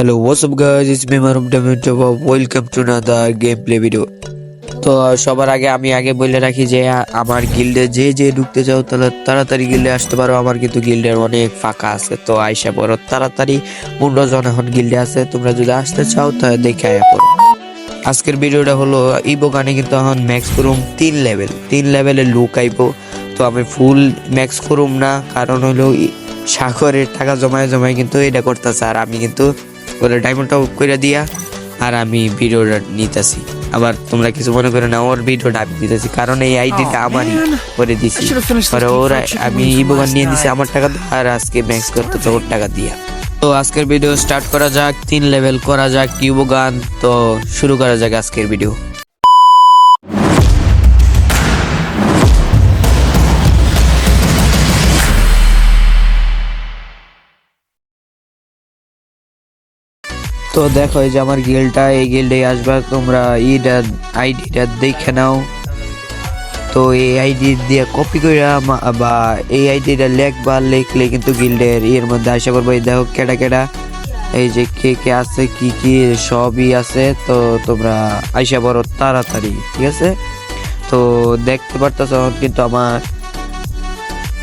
What's up, guys? It's me Marum Dementova. Welcome to another gameplay video. তো, সবার আগে আমি আগে বলে রাখি যে, আমার গিল্ডে যে যে ঢুকতে চাও, তাহলে তাড়াতাড়ি গিল্ডে আসতে পারো আমার কিন্তু গিল্ডের অনেক ফাঁকা আছে, তো আইসা পড়ো তাড়াতাড়ি পনেরো জন এখন গিল্ডে আছে, তোমরা যদি আসতে চাও, তাহলে দেখে আয়া পড়ো আজকের ভিডিওটা হলো, ইবো গানে কিন্তু এখন ম্যাক্স করুম তিন লেভেল তিন লেভেলের লুক আইবো তো আমি ফুল ম্যাক্স করুম না, কারণ হলো সাগরের টাকা জমায় জমায় কিন্তু এটা করতেছে, আর আমি কিন্তু ওরা ডায়মন্ডটা করে দিয়া আর আমি ভিডিওটা নিতেছি। আবার তোমরা কিছু মনে করো না ওর ভিডিওটা আমি দিতেছি কারণ এই আইডিটা আমারই করে দিছি। পরে ওর আমি ইবোগান নিয়ে দিছি আমার টাকা আর আজকে ম্যাক্স করতে তো ওর টাকা দিয়া। তো আজকের ভিডিও স্টার্ট করা যাক তিন লেভেল করা যাক ইবোগান তো শুরু করা যাক আজকের ভিডিও তো দেখো এই যে আমার গিল্ডটা এই গিল্ডে আসবা, তোমরা ইটা আইডিটা দেখে নাও। তো এই আইডি দিয়ে কপি করে বা এই আইডিটা লেখবা লিখলে কিন্তু গিল্ডের এর মধ্যে আসা করব এই দেখো কেডা কেডা। এই যে কে কে আছে, কি কি সবই আছে, তো তোমরা আইসা বড় তাড়াতাড়ি, ঠিক আছে? তো দেখতে পারতেছ কিন্তু আমার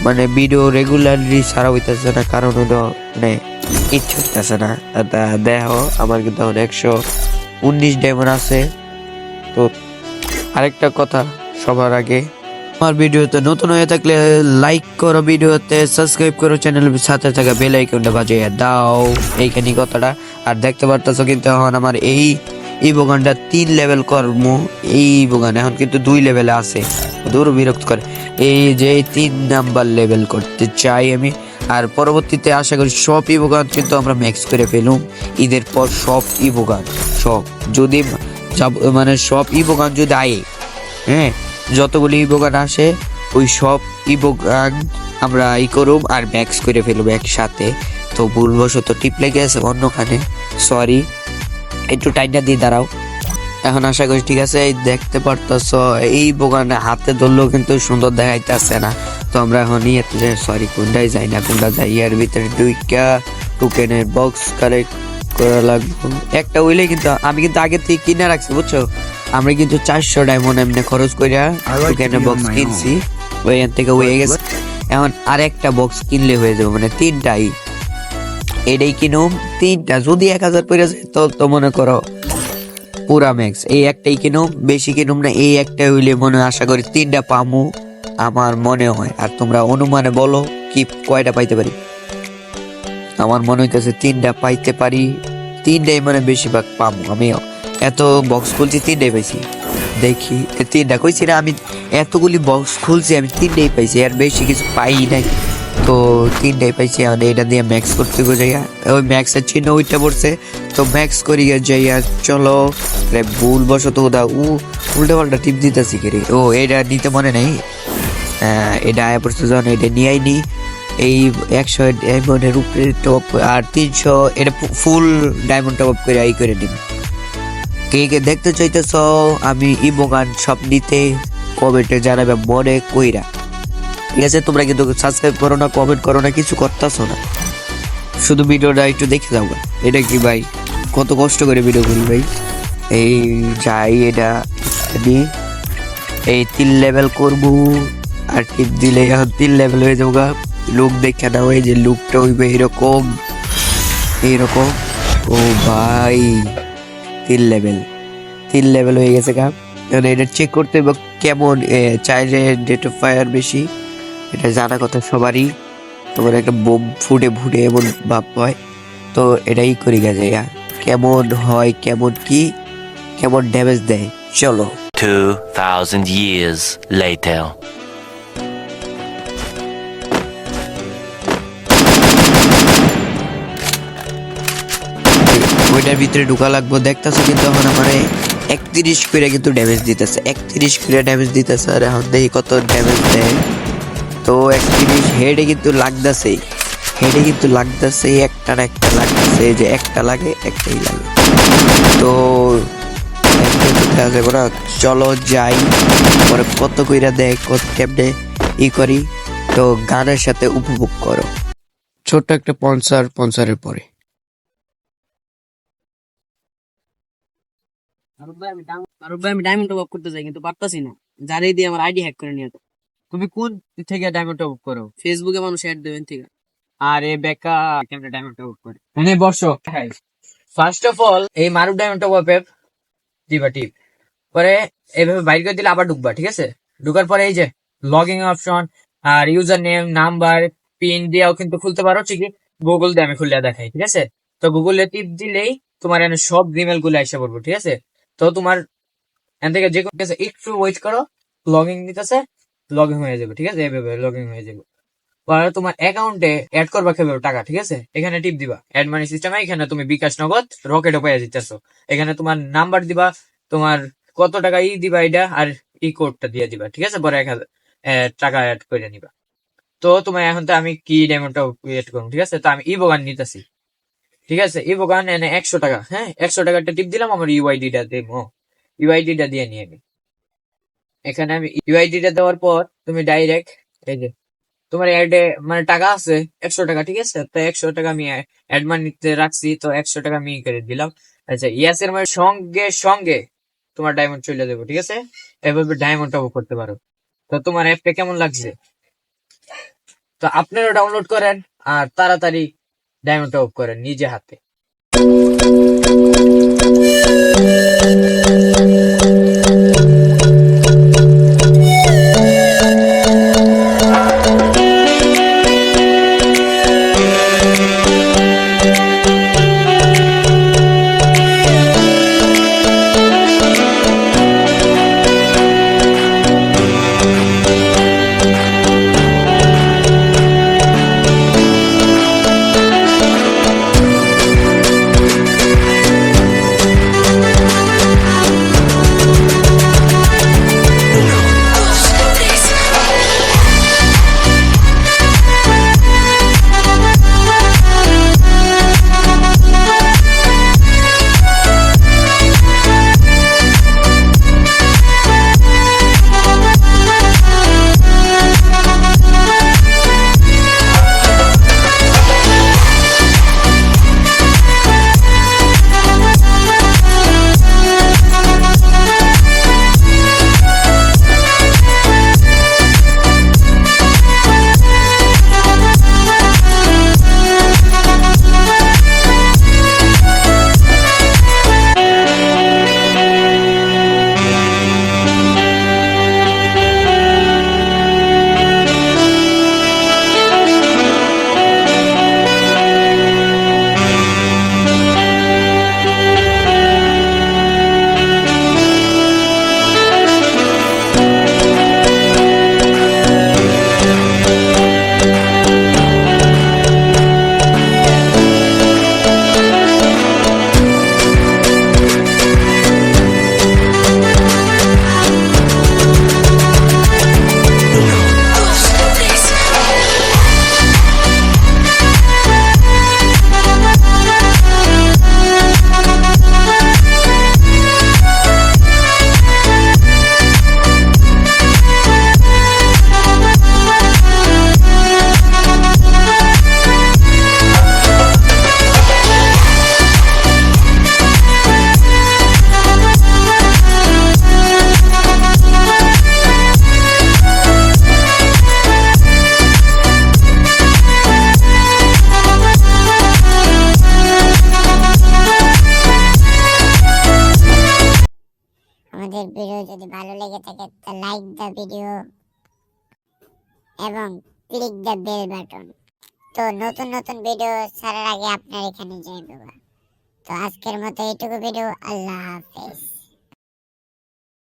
মানে ভিডিও রেগুলারলি ছাড়া হইতেছে না, কারণ হলো মানে ইচ্ছে হইতেছে না। দেখো, আমার কিন্তু এখন একশো উনিশ ডায়মন্ড আছে। তো আরেকটা কথা সবার আগে, আমার ভিডিওতে নতুন হয়ে থাকলে লাইক করো ভিডিওতে সাবস্ক্রাইব করো চ্যানেলের সাথে থাকা বেল আইকনটা বাজিয়ে দাও। এইখানে কথাটা। আর দেখতে পারতেছো কিন্তু এখন আমার এই এই বোগানটা তিন লেভেল কর্ম। এই বোগান এখন কিন্তু দুই লেভেলে আছে। দূর বিরক্ত করে। এই যে তিন নাম্বার লেভেল করতে চাই আমি। আর পরবর্তীতে আশা করি সব ইবোগান কিন্তু আমরা ম্যাক্স করে পেলুম ঈদের পর সব ইবোগান সব। যদি মানে সব ইবোগান যদি আয়ে হ্যাঁ যতগুলি ইবোগান আসে, ওই সব ইবোগান আমরা ই করুম আর ম্যাক্স করে ফেলব একসাথে। তো ভুলবশত টিপ লেগে আছে অন্যখানে সরি একটু টাইমটা দিয়ে দাঁড়াও। এখন আশা করি ঠিক আছে দেখতে পারতেছ, এই বোগানে হাতে ধরলেও কিন্তু সুন্দর দেখাইতেছে না। আমরা এখন ইয়েতে সরি কোনটাই যাই না কোনটা যাই এর ভিতরে দুইটা টোকেনের বক্স কালেক্ট করা লাগবে। একটা উইলে কিন্তু আমি কিন্তু আগে থেকে কিনে রাখছি বুঝছ? আমরা কিন্তু চারশো ডায়মন্ড এমনি খরচ কইরা টোকেনের বক্স কিনছি। ওইখান থেকে হয়ে গেছে। এখন আর একটা বক্স কিনলে হয়ে যাবে মানে তিনটাই। এটাই কিনুম তিনটা। যদি এক হাজার পড়ে যায় তো তো মনে করো পুরা ম্যাক্স এই একটাই কিনুম বেশি কিনুম না এই একটা হইলে মনে আশা করি তিনটা পামু। আমার মনে হয়, আর তোমরা অনুমানে বলো কি, কয়টা পাইতে পারি? আমার মনে হইতেছে তিনটা পাইতে পারি, তিনটাই মানে বেশিরভাগ পামু। আমি এত বক্স খুলছি, তিনটাই পাইছি। দেখি তিনটা কইছি না, আমি এতগুলি বক্স খুলছি, আমি তিনটাই পাইছি, আর বেশি কিছু পাই নাই। তো তিনটাই পাইছি, আর এটা দিয়ে ম্যাক্স করতে যাইয়া ওই ম্যাক্সের চিহ্ন ওইটা পড়ছে। তো ম্যাক্স করি যাইয়া চলো। রে ভুল বসত ওদা উ উল্টা পাল্টা টিপ দিতেছি কে ও, এটা নিতে মনে নেই? এটা আয়া যখন এটা নিয়ে আইনি, এই একশো ডায়মন্ডের উপরে টপ আর তিনশো, এটা ফুল ডায়মন্ড টপ আপ করে আই করে নিব। কে কে দেখতে চাইতেছ, আমি ইবোগান সব নিতে কমেন্টে জানাবে মনে কইরা। ঠিক আছে, তোমরা কিন্তু সাবস্ক্রাইব করো না কমেন্ট করো না, কিছু করতেছো না। শুধু ভিডিওটা একটু দেখে গা। এটা কি ভাই, কত কষ্ট করে ভিডিও করি ভাই। এই যাই, এটা এই তিন লেভেল করব। আর টিপ দিলে এখন তিন লেভেল হয়ে যাব গা। লুক দেখে নাও এই যে লুকটা হইবে এরকম। এইরকম ও ভাই তিন লেভেল তিন লেভেল হয়ে গেছে গা। এখন এটা চেক করতে হবে কেমন চাইলে ডেট অফ ফায়ার বেশি। এটা জানা কথা সবারই। তোমার একটা বোম ফুটে ফুটে এমন ভাব হয়। তো এটাই করি গেছে ইয়া। কেমন হয় কেমন কি কেমন ড্যামেজ দেয় চলো। 2,000 years later. ওইটার ভিতরে ঢুকা লাগবো। দেখতেছো কিন্তু এখন আমার একত্রিশ করে কিন্তু ড্যামেজ দিতেছে। একত্রিশ করে ড্যামেজ দিতেছে, আর এখন দেখি কত ড্যামেজ দেয়। তো একত্রিশ হেডে কিন্তু লাগতেছে। হেডে কিন্তু লাগতেছে, একটা না একটা লাগতেছে। যে একটা লাগে, একটাই লাগে। তো চলো যাই। পরে কত কইরা দেয়, কত কেমনে ই করি। তো গানের সাথে উপভোগ করো। ছোট্ট একটা পঞ্চার, পঞ্চারের পরে। মারুফ ভাই, আমি ডায়মন্ড টপ করতে চাই কিন্তু দিয়ে আমার আইডি করে তুমি কোন থেকে করো? ফেসবুকে মানুষ বেকা ফার্স্ট অফ অল এই দিবা পরে বাইর করে দিলে আবার ঢুকবা, ঠিক আছে? ঢুকার পরে এই যে লগইন অপশন আর ইউজার নেম নাম্বার পিন দিয়েও কিন্তু খুলতে পারো ঠিকই গুগল দিয়ে আমি খুলে দেখাই, ঠিক আছে? তো গুগলে টিপ দিলেই তোমার সব জিমেলগুলো এসে পড়ব, ঠিক আছে? তো তোমার এখান থেকে যে কোনো একটু ওয়েট করো লগইন নিতেছে লগ ইন হয়ে যাবে, ঠিক আছে? এভাবে লগ ইন হয়ে যাবে। তোমার অ্যাকাউন্টে অ্যাড করবা কীভাবে? টাকা, ঠিক আছে? এখানে টিপ দিবা। অ্যাড মানি সিস্টেমে এখানে তুমি বিকাশ নগদ রকেটও পেয়ে দিতেছো এখানে তোমার নাম্বার দিবা, তোমার কত টাকা ই দিবা এটা আর ই কোডটা দিয়ে দিবা, ঠিক আছে? পরে এক টাকা অ্যাড করে নিবা। তো তোমার এখন তো আমি কি ডায়মন্ডটা এড করব, ঠিক আছে? তো আমি ই বোগান নিতেছি। ঠিক আছে? ই বোগান এনে একশো টাকা। হ্যাঁ একশো টাকাটা টিপ দিলাম, আমার ইউআইডি ইউআইডিটা দেবো। ইউআইডিটা দিয়ে নিয়ে নি। এখানে আমি ইউআইডিটা দেওয়ার পর তুমি ডাইরেক্ট এই যে, তোমার অ্যাডে মানে টাকা আছে, একশো টাকা, ঠিক আছে? তো একশো টাকা আমি অ্যাড মানিতে রাখছি, তো একশো টাকা আমি করে দিলাম। আচ্ছা ইয়াসের মানে সঙ্গে সঙ্গে তোমার ডায়মন্ড চলে দেবো ঠিক আছে? এভাবে ডায়মন্ড টপ করতে পারো। তো তোমার অ্যাপটা কেমন লাগছে? তো আপনারা ডাউনলোড করেন, আর তাড়াতাড়ি ডায়মন্ড অফ করেন নিজে হাতে। আমাদের ভিডিও যদি ভালো লেগে থাকে, তা লাইক দ্য ভিডিও এবং ক্লিক দ্য বেল বাটন তো নতুন নতুন ভিডিও ছাড়ার আগে আপনার এখানে যাই তো আজকের মতো এইটুকু ভিডিও আল্লাহ হাফেজ।